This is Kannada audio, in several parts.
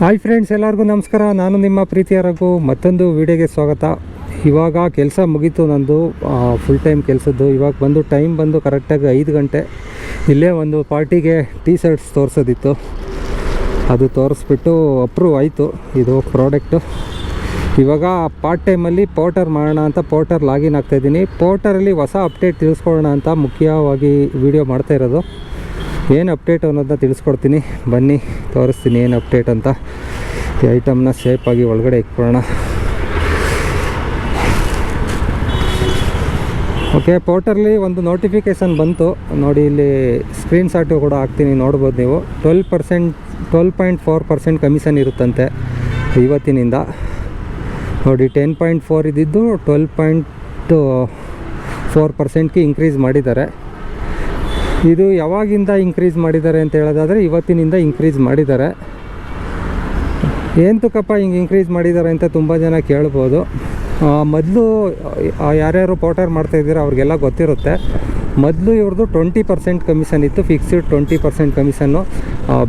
ಹಾಯ್ ಫ್ರೆಂಡ್ಸ್ ಎಲ್ಲರಿಗೂ ನಮಸ್ಕಾರ. ನಾನು ನಿಮ್ಮ ಪ್ರೀತಿಯ ರಘು. ಮತ್ತೊಂದು ವಿಡಿಯೋಗೆ ಸ್ವಾಗತ. ಇವಾಗ ಕೆಲಸ ಮುಗೀತು ನಂದು. ಫುಲ್ ಟೈಮ್ ಕೆಲಸದ್ದು. ಇವಾಗ ಬಂದು ಟೈಮ್ ಬಂದು ಕರೆಕ್ಟಾಗಿ ಐದು ಗಂಟೆ. ಇಲ್ಲೇ ಒಂದು ಪಾರ್ಟಿಗೆ ಟೀ ಶರ್ಟ್ಸ್ ತೋರಿಸೋದಿತ್ತು. ಅದು ತೋರಿಸ್ಬಿಟ್ಟು ಅಪ್ರೂವ್ ಆಯಿತು. ಇದು ಪ್ರಾಡಕ್ಟು ಇವಾಗ ಪಾರ್ಟ್ ಟೈಮಲ್ಲಿ ಪೋರ್ಟರ್ ಮಾಡೋಣ ಅಂತ ಪೋರ್ಟರ್ ಲಾಗಿನ್ ಆಗ್ತಾಯಿದ್ದೀನಿ ಪೋರ್ಟರಲ್ಲಿ ಹೊಸ ಅಪ್ಡೇಟ್ ತಿಳಿಸ್ಕೊಳ್ಳೋಣ ಅಂತ ಮುಖ್ಯವಾಗಿ ವಿಡಿಯೋ ಮಾಡ್ತಾ ಇರೋದು. ಏನು ಅಪ್ಡೇಟ್ ಅನ್ನೋದನ್ನ ತಿಳಿಸ್ಕೊಡ್ತೀನಿ. ಬನ್ನಿ, ತೋರಿಸ್ತೀನಿ ಏನು ಅಪ್ಡೇಟ್ ಅಂತ. ಈ ಐಟಮ್ನ ಸೇಫಾಗಿ ಒಳಗಡೆ ಇಟ್ಕೊಳ್ಳೋಣ. ಓಕೆ ಪೋರ್ಟಲ್ಲಿ ಒಂದು ನೋಟಿಫಿಕೇಷನ್ ಬಂತು. ನೋಡಿ, ಇಲ್ಲಿ ಸ್ಕ್ರೀನ್ ಶಾಟು ಕೂಡ ಹಾಕ್ತೀನಿ, ನೋಡ್ಬೋದು ನೀವು. Twelve percent twelve point four percent commission ಇರುತ್ತಂತೆ ಇವತ್ತಿನಿಂದ. ನೋಡಿ ಟೆನ್ ಪಾಯಿಂಟ್ ಫೋರ್ ಇದ್ದಿದ್ದು ಟ್ವೆಲ್ ಪಾಯಿಂಟು ಫೋರ್ ಪರ್ಸೆಂಟ್ಗೆ ಇನ್ಕ್ರೀಸ್ ಮಾಡಿದ್ದಾರೆ. ಇದು ಯಾವಾಗಿಂದ ಇನ್ಕ್ರೀಸ್ ಮಾಡಿದ್ದಾರೆ ಅಂತ ಹೇಳೋದಾದರೆ ಇವತ್ತಿನಿಂದ ಇನ್ಕ್ರೀಸ್ ಮಾಡಿದ್ದಾರೆ. ಏನು ತುಕಪ್ಪ ಹಿಂಗೆ ಇನ್ಕ್ರೀಸ್ ಮಾಡಿದ್ದಾರೆ ಅಂತ ತುಂಬ ಜನ ಕೇಳ್ಬೋದು. ಮೊದಲು ಯಾರ್ಯಾರು ಪೋಟರ್ ಮಾಡ್ತಾಯಿದ್ದೀರೋ ಅವ್ರಿಗೆಲ್ಲ ಗೊತ್ತಿರುತ್ತೆ. ಮೊದಲು ಇವ್ರದ್ದು ಟ್ವೆಂಟಿ ಪರ್ಸೆಂಟ್ ಕಮಿಷನ್ ಇತ್ತು ಫಿಕ್ಸ್ಡ್ ಟ್ವೆಂಟಿ ಪರ್ಸೆಂಟ್ ಕಮಿಷನ್ನು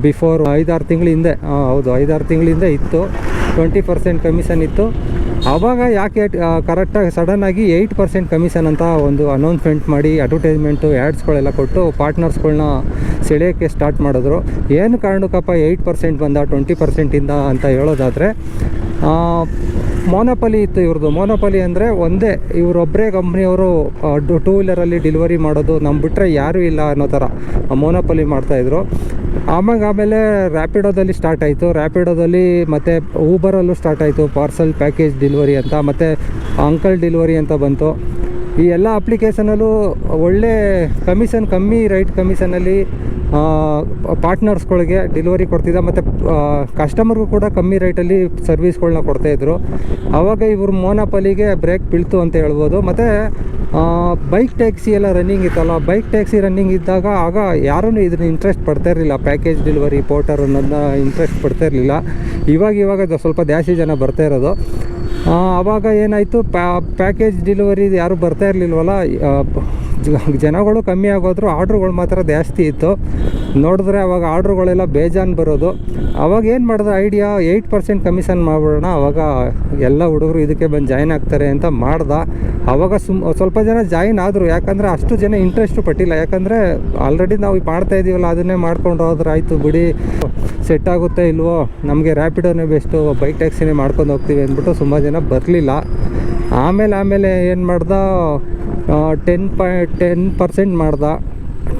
ಬಿಫೋರ್ ಐದಾರು ತಿಂಗಳಿಂದೆ ಹೌದು ಐದಾರು ತಿಂಗಳಿಂದ ಇತ್ತು. ಟ್ವೆಂಟಿ ಪರ್ಸೆಂಟ್ ಕಮಿಷನ್ ಇತ್ತು. ಆವಾಗ ಯಾಕೆ ಕರೆಕ್ಟಾಗಿ ಸಡನ್ನಾಗಿ ಏಯ್ಟ್ ಪರ್ಸೆಂಟ್ ಕಮಿಷನ್ ಅಂತ ಒಂದು ಅನೌನ್ಸ್ಮೆಂಟ್ ಮಾಡಿ ಅಡ್ವರ್ಟೈಸ್ಮೆಂಟು ಆ್ಯಡ್ಸ್ಗಳೆಲ್ಲ ಕೊಟ್ಟು ಪಾರ್ಟ್ನರ್ಸ್ಗಳನ್ನ ಸೆಳೆಯೋಕ್ಕೆ ಸ್ಟಾರ್ಟ್ ಮಾಡಿದ್ರು. ಏನು ಕಾರಣಕ್ಕಪ್ಪ ಏಯ್ಟ್ ಪರ್ಸೆಂಟ್ ಬಂದ ಟ್ವೆಂಟಿ ಪರ್ಸೆಂಟಿಂದ ಅಂತ ಹೇಳೋದಾದರೆ ಮೋನೋಪಲಿ ಇತ್ತು ಇವ್ರದ್ದು. ಮೋನೋಪಲಿ ಅಂದರೆ ಒಂದೇ ಇವರೊಬ್ಬರೇ ಕಂಪ್ನಿಯವರು ಟೂ ವೀಲರಲ್ಲಿ ಡೆಲಿವರಿ ಮಾಡೋದು ನಮ್ಮ ಬಿಟ್ಟರೆ ಯಾರೂ ಇಲ್ಲ ಅನ್ನೋ ಥರ ಮೋನೋಪಲಿ ಮಾಡ್ತಾಯಿದ್ರು ಆವಾಗ ಆಮೇಲೆ ರ್ಯಾಪಿಡೋದಲ್ಲಿ ಸ್ಟಾರ್ಟ್ ಆಯಿತು. ರ್ಯಾಪಿಡೋದಲ್ಲಿ ಮತ್ತು ಊಬರಲ್ಲೂ ಸ್ಟಾರ್ಟ್ ಆಯಿತು. ಪಾರ್ಸಲ್ ಪ್ಯಾಕೇಜ್ ಡೆಲಿವರಿ ಅಂತ, ಮತ್ತು ಅಂಕಲ್ ಡೆಲಿವರಿ ಅಂತ ಬಂತು. ಈ ಎಲ್ಲ ಅಪ್ಲಿಕೇಶನಲ್ಲೂ ಒಳ್ಳೆ ಕಮಿಷನ್ ಕಮ್ಮಿ ರೈಟ್ ಕಮಿಷನಲ್ಲಿ ಪಾರ್ಟ್ನರ್ಸ್ಗಳಿಗೆ ಡೆಲಿವರಿ ಕೊಡ್ತಿದ್ದ, ಮತ್ತು ಕಸ್ಟಮರ್ಗೂ ಕೂಡ ಕಮ್ಮಿ ರೇಟಲ್ಲಿ ಸರ್ವಿಸ್ಗಳನ್ನ ಕೊಡ್ತಾಯಿದ್ರು ಆವಾಗ ಇವರು ಮೋನಪಲಿಗೆ ಬ್ರೇಕ್ ಬೀಳ್ತು ಅಂತ ಹೇಳ್ಬೋದು. ಮತ್ತು ಬೈಕ್ ಟ್ಯಾಕ್ಸಿ ಎಲ್ಲ ರನ್ನಿಂಗ್ ಇತ್ತಲ್ಲ ಬೈಕ್ ಟ್ಯಾಕ್ಸಿ ರನ್ನಿಂಗ್ ಇದ್ದಾಗ ಆಗ ಯಾರೂ ಇದನ್ನ ಇಂಟ್ರೆಸ್ಟ್ ಪಡ್ತಾ ಇರಲಿಲ್ಲ. ಪ್ಯಾಕೇಜ್ ಡೆಲಿವರಿ ಪೋರ್ಟರ್ ಅನ್ನೋದನ್ನ ಇಂಟ್ರೆಸ್ಟ್ ಪಡ್ತಾ ಇರಲಿಲ್ಲ. ಇವಾಗ ಇವಾಗ ಸ್ವಲ್ಪ ಜಾಸ್ತಿ ಜನ ಬರ್ತಾ ಇರೋದು. ಆವಾಗ ಏನಾಯಿತು ಪ್ಯಾಕೇಜ್ ಡೆಲಿವರಿ ಯಾರು ಬರ್ತಾ ಇರಲಿಲ್ವಲ್ಲ ಜನಗಳು ಕಮ್ಮಿ ಆಗೋದ್ರು ಆರ್ಡ್ರುಗಳು ಮಾತ್ರ ಜಾಸ್ತಿ ಇತ್ತು. ನೋಡಿದ್ರೆ ಅವಾಗ ಆರ್ಡ್ರುಗಳೆಲ್ಲ ಬೇಜಾನ್ ಬರೋದು. ಅವಾಗ ಏನು ಮಾಡಿದ್ರೆ, ಐಡಿಯಾ ಏಯ್ಟ್ ಪರ್ಸೆಂಟ್ ಕಮಿಷನ್ ಮಾಡಿಬಿಡೋಣ, ಅವಾಗ ಎಲ್ಲ ಹುಡುಗರು ಇದಕ್ಕೆ ಬಂದು ಜಾಯ್ನ್ ಆಗ್ತಾರೆ ಅಂತ ಮಾಡ್ದ. ಅವಾಗ ಸುಮ್, ಸ್ವಲ್ಪ ಜನ ಜಾಯಿನ್ ಆದರು. ಯಾಕಂದರೆ ಅಷ್ಟು ಜನ ಇಂಟ್ರೆಸ್ಟು ಪಟ್ಟಿಲ್ಲ. ಯಾಕಂದರೆ ಆಲ್ರೆಡಿ ನಾವು ಮಾಡ್ತಾ ಇದ್ದೀವಲ್ಲ ಅದನ್ನೇ ಮಾಡ್ಕೊಂಡು ಹೋದ್ರೆ ಆಯಿತು ಬಿಡಿ. ಸೆಟ್ ಆಗುತ್ತೆ ಇಲ್ವೋ, ನಮಗೆ ರ್ಯಾಪಿಡೋನೇ ಬೆಸ್ಟು ಬೈಕ್ ಟ್ಯಾಕ್ಸಿನೇ ಮಾಡ್ಕೊಂಡು ಹೋಗ್ತೀವಿ ಅಂದ್ಬಿಟ್ಟು ತುಂಬ ಜನ ಬರಲಿಲ್ಲ. ಆಮೇಲೆ ಆಮೇಲೆ ಏನು ಮಾಡ್ದ ಟೆನ್ ಪಾಯ್ ಟೆನ್ ಪರ್ಸೆಂಟ್ ಮಾಡ್ದ.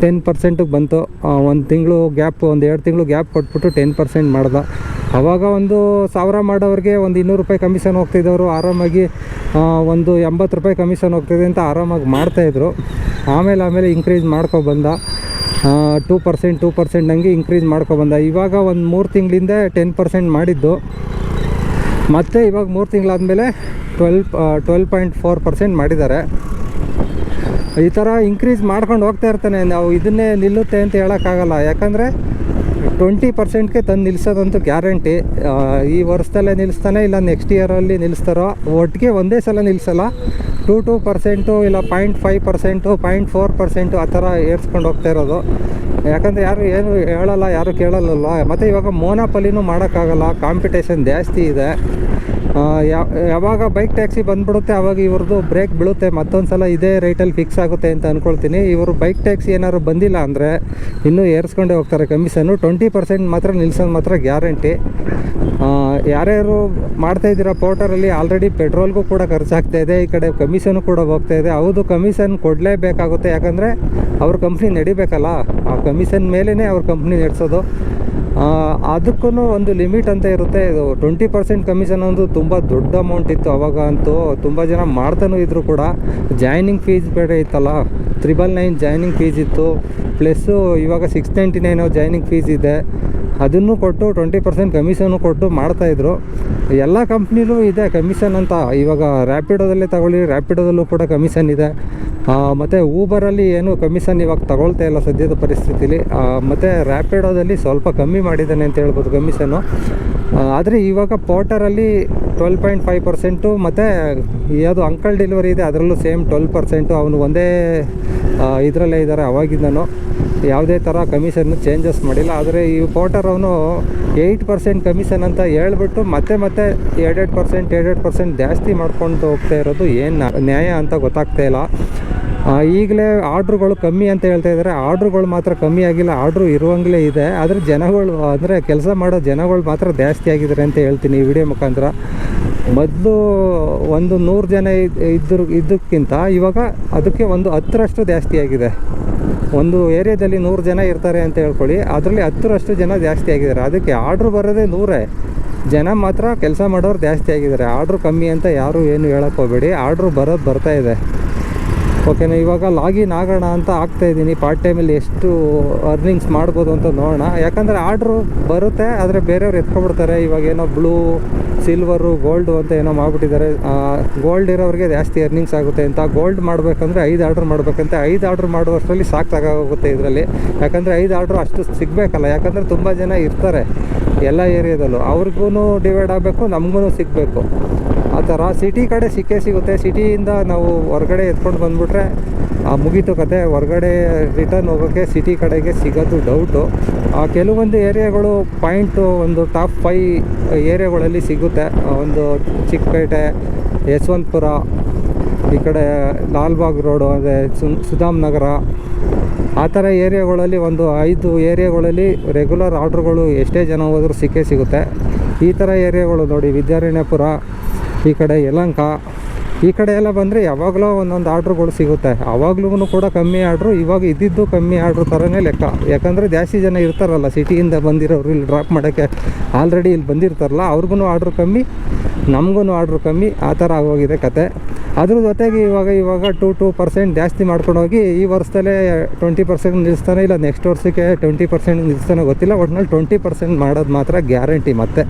ಟೆನ್ ಪರ್ಸೆಂಟಿಗೆ ಬಂತು. ಒಂದು ತಿಂಗಳು ಗ್ಯಾಪ್, ಒಂದು ಎರಡು ತಿಂಗಳು ಗ್ಯಾಪ್ ಕೊಟ್ಬಿಟ್ಟು ಟೆನ್ ಪರ್ಸೆಂಟ್ ಮಾಡ್ದೆ. ಅವಾಗ ಒಂದು ಸಾವಿರ ಮಾಡೋವ್ರಿಗೆ ಒಂದು ಇನ್ನೂರು ರೂಪಾಯಿ ಕಮಿಷನ್ ಹೋಗ್ತಿದ್ದವರು. ಆರಾಮಾಗಿ ಒಂದು ಎಂಬತ್ತು ರೂಪಾಯಿ ಕಮಿಷನ್ ಹೋಗ್ತಿದೆ ಅಂತ ಆರಾಮಾಗಿ ಮಾಡ್ತಾಯಿದ್ರು ಆಮೇಲೆ ಆಮೇಲೆ ಇನ್ಕ್ರೀಸ್ ಮಾಡ್ಕೊಬಂದ ಟೂ ಪರ್ಸೆಂಟ್ ಟೂ ಪರ್ಸೆಂಟ್ ಹಂಗೆ ಇನ್ಕ್ರೀಸ್ ಮಾಡ್ಕೊಬಂದ ಇವಾಗ ಒಂದು ಮೂರು ತಿಂಗಳಿಂದ ಟೆನ್ ಪರ್ಸೆಂಟ್ ಮಾಡಿದ್ದು. ಮತ್ತು ಇವಾಗ ಮೂರು ತಿಂಗಳಾದಮೇಲೆ twelve twelve point four percent ಮಾಡಿದ್ದಾರೆ. ಈ ಥರ ಇನ್ಕ್ರೀಸ್ ಮಾಡ್ಕೊಂಡು ಹೋಗ್ತಾ ಇರ್ತಾನೆ. ನಾವು ಇದನ್ನೇ ನಿಲ್ಲುತ್ತೆ ಅಂತ ಹೇಳೋಕ್ಕಾಗಲ್ಲ. ಯಾಕಂದರೆ ಟ್ವೆಂಟಿ ಪರ್ಸೆಂಟ್ಗೆ ತಂದು ನಿಲ್ಲಿಸೋದಂತೂ ಗ್ಯಾರಂಟಿ ಈ ವರ್ಷದಲ್ಲೇ ನಿಲ್ಲಿಸ್ತಾನೆ ಇಲ್ಲ ನೆಕ್ಸ್ಟ್ ಇಯರಲ್ಲಿ ನಿಲ್ಲಿಸ್ತಾರೋ ಒಟ್ಟಿಗೆ ಒಂದೇ ಸಲ ನಿಲ್ಲಿಸಲ್ಲ ಟೂ ಟೂ ಪರ್ಸೆಂಟು ಇಲ್ಲ point five percent point four percent ಆ ಥರ ಏರ್ಸ್ಕೊಂಡು ಹೋಗ್ತಾ ಇರೋದು. ಯಾಕಂದರೆ ಯಾರು ಏನು ಹೇಳಲ್ಲ, ಯಾರು ಕೇಳಲ್ಲಲ್ಲ ಮತ್ತು ಇವಾಗ ಮೋನಾಪಲಿನೂ ಮಾಡೋಕ್ಕಾಗಲ್ಲ. ಕಾಂಪಿಟೇಷನ್ ಜಾಸ್ತಿ ಇದೆ. ಯಾವಾಗ ಬೈಕ್ ಟ್ಯಾಕ್ಸಿ ಬಂದ್ಬಿಡುತ್ತೆ ಆವಾಗ ಇವ್ರದ್ದು ಬ್ರೇಕ್ ಬೀಳುತ್ತೆ ಮತ್ತೊಂದು ಸಲ ಇದೇ ರೇಟಲ್ಲಿ ಫಿಕ್ಸ್ ಆಗುತ್ತೆ ಅಂತ ಅಂದ್ಕೊಳ್ತೀನಿ ಇವರು ಬೈಕ್ ಟ್ಯಾಕ್ಸಿ ಏನಾದ್ರು ಬಂದಿಲ್ಲ ಅಂದರೆ ಇನ್ನೂ ಏರ್ಸ್ಕೊಂಡೇ ಹೋಗ್ತಾರೆ. ಕಮಿಷನ್ನು ಟ್ವೆಂಟಿ ಪರ್ಸೆಂಟ್ ಮಾತ್ರ ನಿಲ್ಸೋದು ಮಾತ್ರ ಗ್ಯಾರಂಟಿ ಯಾರ್ಯಾರು ಮಾಡ್ತಾ ಇದ್ದೀರಾ ಪೋರ್ಟರಲ್ಲಿ ಆಲ್ರೆಡಿ ಪೆಟ್ರೋಲ್ಗೂ ಕೂಡ ಖರ್ಚಾಗ್ತಾ ಇದೆ. ಈ ಕಡೆ ಕಮಿಷನು ಕೂಡ ಹೋಗ್ತಾ ಇದೆ. ಹೌದು ಕಮಿಷನ್ ಕೊಡಲೇಬೇಕಾಗುತ್ತೆ. ಯಾಕಂದರೆ ಅವ್ರ ಕಂಪ್ನಿ ನಡಿಬೇಕಲ್ಲ. ಆ ಕಮಿಷನ್ ಮೇಲೇ ಅವ್ರ ಕಂಪ್ನಿ ನಡೆಸೋದು. ಅದಕ್ಕೂ ಒಂದು ಲಿಮಿಟ್ ಅಂತ ಇರುತ್ತೆ. ಇದು ಟ್ವೆಂಟಿ ಪರ್ಸೆಂಟ್ ಕಮಿಷನ್ ಒಂದು ತುಂಬ ದೊಡ್ಡ ಅಮೌಂಟ್ ಇತ್ತು ಅವಾಗ ಅಂತೂ. ತುಂಬ ಜನ ಮಾಡ್ತಾನೂ ಇದ್ರು ಕೂಡ. ಜಾಯ್ನಿಂಗ್ ಫೀಸ್ ಬೇರೆ ಇತ್ತಲ್ಲ. ತ್ರಿಬಲ್ ನೈನ್ ಜಾಯ್ನಿಂಗ್ ಫೀಸ್ ಇತ್ತು. ಪ್ಲಸ್ಸು ಇವಾಗ six ninety nine joining fees ಇದೆ. ಅದನ್ನು ಕೊಟ್ಟು ಟ್ವೆಂಟಿ ಪರ್ಸೆಂಟ್ ಕಮಿಷನ್ನು ಕೊಟ್ಟು ಮಾಡ್ತಾಯಿದ್ರು ಎಲ್ಲ ಕಂಪ್ನಿಲೂ ಇದೆ ಕಮಿಷನ್ ಅಂತ. ಇವಾಗ ರ್ಯಾಪಿಡೋದಲ್ಲೇ ತಗೊಳ್ಳಿ ರ್ಯಾಪಿಡೋದಲ್ಲೂ ಕೂಡ ಕಮಿಷನ್ ಇದೆ. ಮತ್ತು ಊಬರಲ್ಲಿ ಏನು ಕಮಿಷನ್ ಇವಾಗ ತಗೊಳ್ತಾ ಇಲ್ಲ ಸದ್ಯದ ಪರಿಸ್ಥಿತಿಲಿ. ಮತ್ತು ರ್ಯಾಪಿಡೋದಲ್ಲಿ ಸ್ವಲ್ಪ ಕಮ್ಮಿ ಮಾಡಿದ್ದಾನೆ ಅಂತ ಹೇಳ್ಬೋದು ಕಮಿಷನು ಆದರೆ ಇವಾಗ ಪೋರ್ಟರಲ್ಲಿ ಟ್ವೆಲ್ ಪಾಯಿಂಟ್ ಫೈವ್ ಪರ್ಸೆಂಟು ಮತ್ತು ಯಾವುದು ಅಂಕಲ್ ಡೆಲಿವರಿ ಇದೆ, ಅದರಲ್ಲೂ ಸೇಮ್ ಟ್ವೆಲ್ ಪರ್ಸೆಂಟು ಅವನು ಒಂದೇ ಇದರಲ್ಲೇ ಇದ್ದಾರೆ. ಅವಾಗಿಂದನೂ ಯಾವುದೇ ಥರ ಕಮಿಷನ್ ಚೇಂಜಸ್ ಮಾಡಿಲ್ಲ. ಆದರೆ ಈ ಪೋಟರ್ ಅವನು ಏಯ್ಟ್ ಪರ್ಸೆಂಟ್ ಕಮಿಷನ್ ಅಂತ ಹೇಳ್ಬಿಟ್ಟು ಮತ್ತೆ ಮತ್ತೆ ಎರಡೆರಡು ಪರ್ಸೆಂಟ್ ಎರಡೆರಡು ಪರ್ಸೆಂಟ್ ಜಾಸ್ತಿ ಮಾಡ್ಕೊಂಡು ಹೋಗ್ತಾ ಇರೋದು ಏನು ನ್ಯಾಯ ಅಂತ ಗೊತ್ತಾಗ್ತಾ ಇಲ್ಲ. ಈಗಲೇ ಆರ್ಡ್ರುಗಳು ಕಮ್ಮಿ ಅಂತ ಹೇಳ್ತಾ ಇದ್ದಾರೆ. ಆರ್ಡ್ರುಗಳು ಮಾತ್ರ ಕಮ್ಮಿ ಆಗಿಲ್ಲ. ಆರ್ಡ್ರು ಇರುವಂಗಲೇ ಇದೆ. ಆದರೆ ಜನಗಳು, ಅಂದರೆ ಕೆಲಸ ಮಾಡೋ ಜನಗಳು ಮಾತ್ರ ಜಾಸ್ತಿ ಆಗಿದ್ದಾರೆ ಅಂತ ಹೇಳ್ತೀನಿ ಈ ವಿಡಿಯೋ ಮುಖಾಂತರ. ಮೊದಲು ಒಂದು ನೂರು ಜನ ಇದ್- ಇದಕ್ಕಿಂತ ಇದ್ದಕ್ಕಿಂತ ಇವಾಗ ಅದಕ್ಕೆ ಒಂದು ಹತ್ತರಷ್ಟು ಜಾಸ್ತಿ ಆಗಿದೆ. ಒಂದು ಏರಿಯಾದಲ್ಲಿ ನೂರು ಜನ ಇರ್ತಾರೆ ಅಂತ ಹೇಳ್ಕೊಳ್ಳಿ, ಅದರಲ್ಲಿ ಹತ್ತರಷ್ಟು ಜನ ಜಾಸ್ತಿ ಆಗಿದ್ದಾರೆ. ಅದಕ್ಕೆ ಆರ್ಡ್ರ್ ಬರೋದೇ ನೂರೇ. ಜನ ಮಾತ್ರ ಕೆಲಸ ಮಾಡೋರು ಜಾಸ್ತಿ ಆಗಿದ್ದಾರೆ. ಆರ್ಡ್ರು ಕಮ್ಮಿ ಅಂತ ಯಾರೂ ಏನು ಹೇಳಕ್ಕೆ ಹೋಗಬೇಡಿ. ಆರ್ಡ್ರು ಬರೋದು ಬರ್ತಾ ಇದೆ. ಓಕೆನಾ ಇವಾಗ ಲಾಗಿನ್ ಆಗೋಣ ಅಂತ ಆಗ್ತಾ ಇದ್ದೀನಿ. ಪಾರ್ಟ್ ಟೈಮಲ್ಲಿ ಎಷ್ಟು ಅರ್ನಿಂಗ್ಸ್ ಮಾಡ್ಬೋದು ಅಂತ ನೋಡೋಣ. ಯಾಕಂದರೆ ಆರ್ಡ್ರು ಬರುತ್ತೆ, ಆದರೆ ಬೇರೆಯವ್ರು ಎತ್ಕೊಬಿಡ್ತಾರೆ ಇವಾಗ ಏನೋ ಬ್ಲೂ ಸಿಲ್ವರು ಗೋಲ್ಡು ಅಂತ ಏನೋ ಮಾಡಿಬಿಟ್ಟಿದ್ದಾರೆ. ಗೋಲ್ಡ್ ಇರೋರಿಗೆ ಜಾಸ್ತಿ ಅರ್ನಿಂಗ್ಸ್ ಆಗುತ್ತೆ ಅಂತ. ಗೋಲ್ಡ್ ಮಾಡಬೇಕಂದ್ರೆ ಐದು ಆರ್ಡ್ರ್ ಮಾಡಬೇಕಂತೆ. ಐದು ಆರ್ಡ್ರ್ ಮಾಡುವಷ್ಟರಲ್ಲಿ ಸಾಕಾಗೋಗುತ್ತೆ ಇದರಲ್ಲಿ. ಯಾಕಂದರೆ ಐದು ಆರ್ಡ್ರ್ ಅಷ್ಟು ಸಿಗಬೇಕಲ್ಲ. ಯಾಕಂದರೆ ತುಂಬ ಜನ ಇರ್ತಾರೆ ಎಲ್ಲ ಏರಿಯಾದಲ್ಲೂ. ಅವ್ರಿಗೂ ಡಿವೈಡ್ ಆಗಬೇಕು ನಮಗೂ ಸಿಗಬೇಕು. ಥರ ಸಿಟಿ ಕಡೆ ಸಿಕ್ಕೇ ಸಿಗುತ್ತೆ. ಸಿಟಿಯಿಂದ ನಾವು ಹೊರಗಡೆ ಎತ್ಕೊಂಡು ಬಂದುಬಿಟ್ರೆ ಮುಗೀತು ಕತೆ. ಹೊರಗಡೆ ರಿಟರ್ನ್ ಹೋಗೋಕ್ಕೆ ಸಿಟಿ ಕಡೆಗೆ ಸಿಗೋದು ಡೌಟು ಆ ಕೆಲವೊಂದು ಏರಿಯಾಗಳು ಪಾಯಿಂಟು ಒಂದು ಟಾಪ್ ಫೈ ಏರಿಯಾಗಳಲ್ಲಿ ಸಿಗುತ್ತೆ. ಒಂದು ಚಿಕ್ಕಪೇಟೆ, ಯಶವಂತಪುರ, ಈ ಕಡೆ ಲಾಲ್ಬಾಗ್ ರೋಡು, ಅದೇ ಸುಧಾಮ್ ನಗರ. ಆ ಥರ ಏರಿಯಾಗಳಲ್ಲಿ ಒಂದು ಐದು ಏರಿಯಾಗಳಲ್ಲಿ ರೆಗ್ಯುಲರ್ ಆರ್ಡ್ರ್ಗಳು ಎಷ್ಟೇ ಜನ ಹೋದರೂ ಸಿಕ್ಕೇ ಸಿಗುತ್ತೆ. ಈ ಥರ ಏರಿಯಾಗಳು ನೋಡಿ, ವಿದ್ಯಾರಣ್ಯಪುರ ಈ ಕಡೆ ಯಲಂಕ, ಈ ಕಡೆ ಎಲ್ಲ ಬಂದರೆ ಯಾವಾಗಲೂ ಒಂದೊಂದು ಆರ್ಡ್ರ್ಗಳು ಸಿಗುತ್ತೆ. ಆವಾಗ್ಲೂ ಕೂಡ ಕಮ್ಮಿ ಆರ್ಡ್ರು ಇವಾಗ ಇದ್ದಿದ್ದು ಕಮ್ಮಿ ಆರ್ಡ್ರ್ ಥರನೇ ಲೆಕ್ಕ. ಯಾಕಂದರೆ ಜಾಸ್ತಿ ಜನ ಇರ್ತಾರಲ್ಲ ಸಿಟಿಯಿಂದ ಬಂದಿರೋರು ಇಲ್ಲಿ ಡ್ರಾಪ್ ಮಾಡೋಕ್ಕೆ. ಆಲ್ರೆಡಿ ಇಲ್ಲಿ ಬಂದಿರ್ತಾರಲ್ಲ ಅವ್ರಿಗೂ ಆರ್ಡ್ರು ಕಮ್ಮಿ ನಮಗೂ ಆರ್ಡ್ರು ಕಮ್ಮಿ, ಆ ಥರ ಆಗೋಗಿದೆ ಕತೆ. ಅದ್ರ ಜೊತೆಗೆ ಇವಾಗ ಇವಾಗ ಟು ಟು ಪರ್ಸೆಂಟ್ ಜಾಸ್ತಿ ಮಾಡ್ಕೊಂಡು ಹೋಗಿ, ಈ ವರ್ಷದಲ್ಲೇ ಟ್ವೆಂಟಿ ಪರ್ಸೆಂಟ್ ನಿಲ್ಲಿಸ್ತಾನೆ ಇಲ್ಲ ನೆಕ್ಸ್ಟ್ ವರ್ಷಕ್ಕೆ ಟ್ವೆಂಟಿ ಪರ್ಸೆಂಟ್ ನಿಲ್ಲಿಸ್ತಾನೆ ಗೊತ್ತಿಲ್ಲ, ಒಟ್ನಲ್ಲಿ ಟ್ವೆಂಟಿ ಪರ್ಸೆಂಟ್ ಮಾಡೋದು ಮಾತ್ರ ಗ್ಯಾರಂಟಿ ಮತ್ತೆ.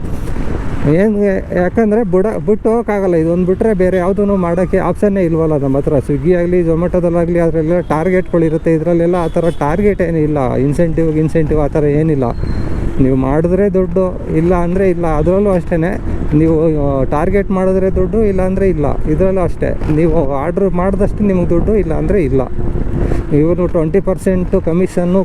ಏನು ಯಾಕಂದರೆ ಬಿಡ ಬಿಟ್ಟು ಹೋಗೋಕ್ಕಾಗಲ್ಲ. ಇದೊಂದು ಬಿಟ್ಟರೆ ಬೇರೆ ಯಾವುದೂ ಮಾಡೋಕ್ಕೆ ಆಪ್ಷನ್ನೇ ಇಲ್ವಲ್ಲ ನಮ್ಮ ಹತ್ರ. ಸ್ವಿಗ್ಗಿ ಆಗಲಿ ಝೊಮ್ಯಾಟೋದಲ್ಲಾಗಲಿ ಅದರಲ್ಲೆಲ್ಲ ಟಾರ್ಗೆಟ್ಗಳಿರುತ್ತೆ ಇದರಲ್ಲೆಲ್ಲ ಆ ಥರ ಟಾರ್ಗೆಟ್ ಏನಿಲ್ಲ ಇನ್ಸೆಂಟಿವ್ ಇನ್ಸೆಂಟಿವ್ ಆ ಥರ ಏನಿಲ್ಲ. ನೀವು ಮಾಡಿದ್ರೆ ದುಡ್ಡು, ಇಲ್ಲ ಅಂದರೆ ಇಲ್ಲ. ಅದರಲ್ಲೂ ಅಷ್ಟೇ ನೀವು ಟಾರ್ಗೆಟ್ ಮಾಡಿದ್ರೆ ದುಡ್ಡು, ಇಲ್ಲ ಅಂದರೆ ಇಲ್ಲ. ಇದರಲ್ಲೂ ಅಷ್ಟೇ. ನೀವು ಆರ್ಡ್ರ್ ಮಾಡಿದಷ್ಟು ನಿಮಗೆ ದುಡ್ಡು, ಇಲ್ಲ ಅಂದರೆ ಇಲ್ಲ. ಇವರು ಟ್ವೆಂಟಿ ಪರ್ಸೆಂಟು ಕಮಿಷನ್ನು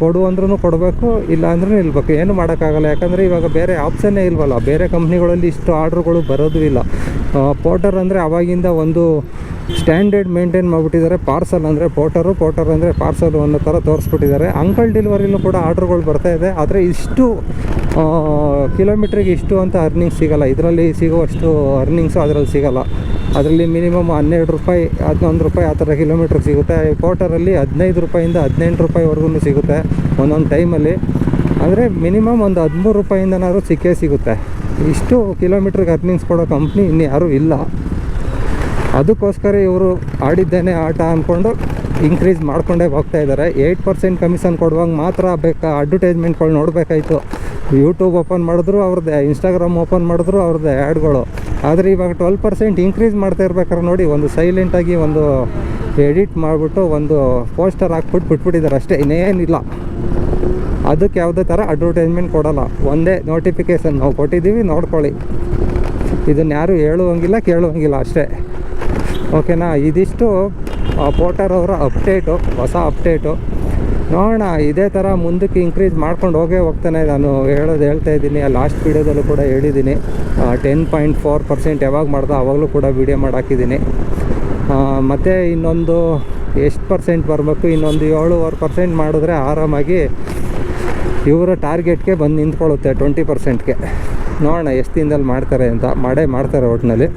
ಕೊಡು ಅಂದ್ರೂ ಕೊಡಬೇಕು, ಇಲ್ಲ ಅಂದ್ರೂ ನಿಲ್ಬೇಕು. ಏನು ಮಾಡೋಕ್ಕಾಗಲ್ಲ. ಯಾಕಂದರೆ ಇವಾಗ ಬೇರೆ ಆಪ್ಷನ್ನೇ ಇಲ್ವಲ್ಲ. ಬೇರೆ ಕಂಪ್ನಿಗಳಲ್ಲಿ ಇಷ್ಟು ಆರ್ಡ್ರುಗಳು ಬರೋದು ಇಲ್ಲ. ಪೋರ್ಟರ್ ಅಂದರೆ ಅವಾಗಿಂದ ಒಂದು ಸ್ಟ್ಯಾಂಡರ್ಡ್ ಮೇಂಟೈನ್ ಮಾಡಿಬಿಟ್ಟಿದ್ದಾರೆ. ಪಾರ್ಸಲ್ ಅಂದರೆ ಪೋಟರು ಪೋಟರ್ ಅಂದರೆ ಪಾರ್ಸಲ್ ಅನ್ನೋ ಥರ ತೋರಿಸ್ಬಿಟ್ಟಿದ್ದಾರೆ. ಅಂಕಲ್ ಡೆಲಿವರಿಲೂ ಕೂಡ ಆರ್ಡ್ರ್ಗಳು ಬರ್ತಾ ಇದೆ. ಆದರೆ ಇಷ್ಟು ಕಿಲೋಮೀಟ್ರಿಗೆ ಇಷ್ಟು ಅಂತ ಅರ್ನಿಂಗ್ಸ್ ಸಿಗಲ್ಲ. ಇದರಲ್ಲಿ ಸಿಗುವಷ್ಟು ಅರ್ನಿಂಗ್ಸು ಅದರಲ್ಲಿ ಸಿಗಲ್ಲ. ಅದರಲ್ಲಿ ಮಿನಿಮಮ್ ಹನ್ನೆರಡು ರೂಪಾಯಿ ಹದಿನೊಂದು ರೂಪಾಯಿ ಆ ಥರ ಕಿಲೋಮೀಟ್ರ್ ಸಿಗುತ್ತೆ. ಪೋಟರಲ್ಲಿ ಹದಿನೈದು ರೂಪಾಯಿಂದ ಹದಿನೆಂಟು ರೂಪಾಯಿವರೆಗೂ ಸಿಗುತ್ತೆ ಒಂದೊಂದು ಟೈಮಲ್ಲಿ. ಅಂದರೆ ಮಿನಿಮಮ್ ಒಂದು ಹದಿಮೂರು ರೂಪಾಯಿಂದನಾದ್ರೂ ಸಿಕ್ಕೇ ಸಿಗುತ್ತೆ. ಇಷ್ಟು ಕಿಲೋಮೀಟ್ರಿಗೆ ಅರ್ನಿಂಗ್ಸ್ ಕೊಡೋ ಕಂಪ್ನಿ ಇನ್ನು ಯಾರೂ ಇಲ್ಲ. ಅದಕ್ಕೋಸ್ಕರ ಇವರು ಆಡಿದ್ದೇನೆ ಆಟ ಅಂದ್ಕೊಂಡು ಇನ್ಕ್ರೀಸ್ ಮಾಡ್ಕೊಂಡೇ ಹೋಗ್ತಾ ಇದ್ದಾರೆ. ಏಯ್ಟ್ ಪರ್ಸೆಂಟ್ ಕಮಿಷನ್ ಕೊಡುವಾಗ ಮಾತ್ರ ಬೇಕಾ ಅಡ್ವರ್ಟೈಸ್ಮೆಂಟ್ಗಳು ನೋಡಬೇಕಾಯ್ತು. ಯೂಟ್ಯೂಬ್ ಓಪನ್ ಮಾಡಿದ್ರು ಅವ್ರದ್ದೇ ಇನ್ಸ್ಟಾಗ್ರಾಮ್ ಓಪನ್ ಮಾಡಿದ್ರು ಅವ್ರದ್ದೇ ಆ್ಯಡ್ಗಳು ಆದರೆ ಇವಾಗ ಟ್ವೆಲ್ ಪರ್ಸೆಂಟ್ ಇನ್ಕ್ರೀಸ್ ಮಾಡ್ತಾ ಇರ್ಬೇಕಾರೆ ನೋಡಿ, ಒಂದು ಸೈಲೆಂಟಾಗಿ ಒಂದು ಎಡಿಟ್ ಮಾಡಿಬಿಟ್ಟು ಒಂದು ಪೋಸ್ಟರ್ ಹಾಕ್ಬಿಟ್ಟು ಬಿಟ್ಬಿಟ್ಟಿದ್ದಾರೆ ಅಷ್ಟೇ, ಇನ್ನೇನಿಲ್ಲ. ಅದಕ್ಕೆ ಯಾವುದೇ ಥರ ಅಡ್ವರ್ಟೈಸ್ಮೆಂಟ್ ಕೊಡೋಲ್ಲ. ಒಂದೇ ನೋಟಿಫಿಕೇಷನ್ ನಾವು ಕೊಟ್ಟಿದ್ದೀವಿ, ನೋಡ್ಕೊಳ್ಳಿ. ಇದನ್ನು ಯಾರು ಹೇಳುವಂಗಿಲ್ಲ, ಕೇಳುವಂಗಿಲ್ಲ ಅಷ್ಟೇ. ಓಕೆನಾ? ಇದಿಷ್ಟು ಪೋಟರ್ ಅವರ ಅಪ್ಡೇಟು ಹೊಸ ಅಪ್ಡೇಟು ನೋಡೋಣ, ಇದೇ ಥರ ಮುಂದಕ್ಕೆ ಇನ್ಕ್ರೀಸ್ ಮಾಡ್ಕೊಂಡು ಹೋಗೇ ಹೋಗ್ತಾನೆ. ನಾನು ಹೇಳೋದು ಹೇಳ್ತಾ ಇದ್ದೀನಿ ಲಾಸ್ಟ್ ವೀಡಿಯೋದಲ್ಲೂ ಕೂಡ ಹೇಳಿದ್ದೀನಿ. ಟೆನ್ ಪಾಯಿಂಟ್ ಫೋರ್ ಪರ್ಸೆಂಟ್ ಯಾವಾಗ ಮಾಡ್ದೆ ಆವಾಗಲೂ ಕೂಡ ವೀಡಿಯೋ ಮಾಡಿ ಹಾಕಿದ್ದೀನಿ ಮತ್ತು ಇನ್ನೊಂದು ಎಷ್ಟು ಪರ್ಸೆಂಟ್ ಬರಬೇಕು? ಇನ್ನೊಂದು ಏಳುವರೆ ಪರ್ಸೆಂಟ್ ಮಾಡಿದ್ರೆ ಆರಾಮಾಗಿ ಇವರ ಟಾರ್ಗೆಟ್ಗೆ ಬಂದು ನಿಂತ್ಕೊಳ್ಳುತ್ತೆ ಟ್ವೆಂಟಿ ಪರ್ಸೆಂಟ್ಗೆ ನೋಡೋಣ, ಎಷ್ಟು ದಿನದಲ್ಲಿ ಮಾಡ್ತಾರೆ ಅಂತ, ಮಾಡೇ ಮಾಡ್ತಾರೆ ಒಟ್ಟಿನಲ್ಲಿ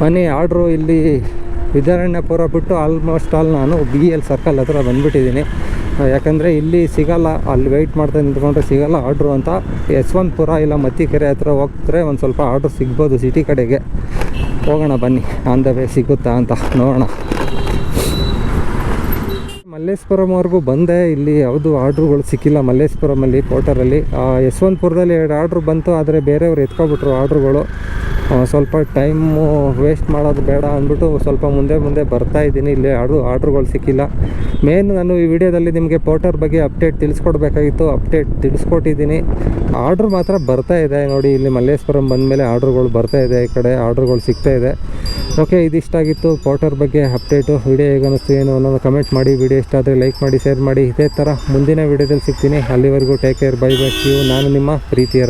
ಬನ್ನಿ ಆರ್ಡ್ರು ಇಲ್ಲಿ ವಿದ್ಯಾರಣ್ಯಪುರ ಬಿಟ್ಟು ಆಲ್ಮೋಸ್ಟ್ ಆಲ್ ನಾನು ಬಿ ಎಲ್ ಸರ್ಕಲ್ ಹತ್ರ ಬಂದುಬಿಟ್ಟಿದ್ದೀನಿ. ಯಾಕಂದರೆ ಇಲ್ಲಿ ಸಿಗಲ್ಲ, ಅಲ್ಲಿ ವೆಯ್ಟ್ ಮಾಡ್ತಾ ನಿಂತ್ಕೊಂಡ್ರೆ ಸಿಗಲ್ಲ ಆರ್ಡ್ರು ಅಂತ. ಯಶವಂತಪುರ ಇಲ್ಲ ಮತ್ತಿಕೆರೆ ಹತ್ರ ಹೋಗ್ತಾರೆ ಒಂದು ಸ್ವಲ್ಪ ಆರ್ಡ್ರು ಸಿಗ್ಬೋದು ಸಿಟಿ ಕಡೆಗೆ. ಹೋಗೋಣ ಬನ್ನಿ ಆನ್ ದ ವೇ ಸಿಗುತ್ತಾ ಅಂತ ನೋಡೋಣ. ಮಲ್ಲೇಶ್ವರಂವರೆಗೂ ಬಂದೆ. ಇಲ್ಲಿ ಯಾವುದು ಆರ್ಡ್ರುಗಳು ಸಿಕ್ಕಿಲ್ಲ ಮಲ್ಲೇಶ್ವರಮಲ್ಲಿ ಪೋರ್ಟರಲ್ಲಿ ಯಶವಂತಪುರದಲ್ಲಿ ಎರಡು ಆರ್ಡ್ರು ಬಂತು, ಆದರೆ ಬೇರೆಯವರು ಎತ್ಕೊಬಿಟ್ರು ಆರ್ಡ್ರುಗಳು. ಸ್ವಲ್ಪ ಟೈಮು ವೇಸ್ಟ್ ಮಾಡೋದು ಬೇಡ ಅಂದ್ಬಿಟ್ಟು ಸ್ವಲ್ಪ ಮುಂದೆ ಮುಂದೆ ಬರ್ತಾ ಇದ್ದೀನಿ. ಇಲ್ಲಿ ಆರ್ಡ್ರು ಆರ್ಡ್ರುಗಳು ಸಿಕ್ಕಿಲ್ಲ. ಮೇನ್ ನಾನು ಈ ವಿಡಿಯೋದಲ್ಲಿ ನಿಮಗೆ ಪೋರ್ಟರ್ ಬಗ್ಗೆ ಅಪ್ಡೇಟ್ ತಿಳಿಸ್ಕೊಡ್ಬೇಕಾಗಿತ್ತು. ಅಪ್ಡೇಟ್ ತಿಳಿಸ್ಕೊಟ್ಟಿದ್ದೀನಿ. ಆರ್ಡ್ರು ಮಾತ್ರ ಬರ್ತಾ ಇದೆ. ನೋಡಿ, ಇಲ್ಲಿ ಮಲ್ಲೇಶ್ವರಂ ಬಂದಮೇಲೆ ಆರ್ಡ್ರುಗಳು ಬರ್ತಾ ಇದೆ ಈ ಕಡೆ. ಆರ್ಡ್ರ್ಗಳು ಸಿಗ್ತಾ ಇದೆ. ಓಕೆ ಇದಿಷ್ಟಾಗಿತ್ತು ಪೋರ್ಟರ್ ಬಗ್ಗೆ ಅಪ್ಡೇಟು ವಿಡಿಯೋ ಹೇಗೆ ಅನ್ನಿಸ್ತು ಏನು ಅನ್ನೋದು ಕಮೆಂಟ್ ಮಾಡಿ ವಿಡಿಯೋ ಇಷ್ಟ ಆದರೆ ಲೈಕ್ ಮಾಡಿ ಶೇರ್ ಮಾಡಿ. ಇದೇ ಥರ ಮುಂದಿನ ವಿಡಿಯೋದಲ್ಲಿ ಸಿಗ್ತೀನಿ. ಅಲ್ಲಿವರೆಗೂ take care bye bye you ನಾನು ನಿಮ್ಮ ಪ್ರೀತಿಯ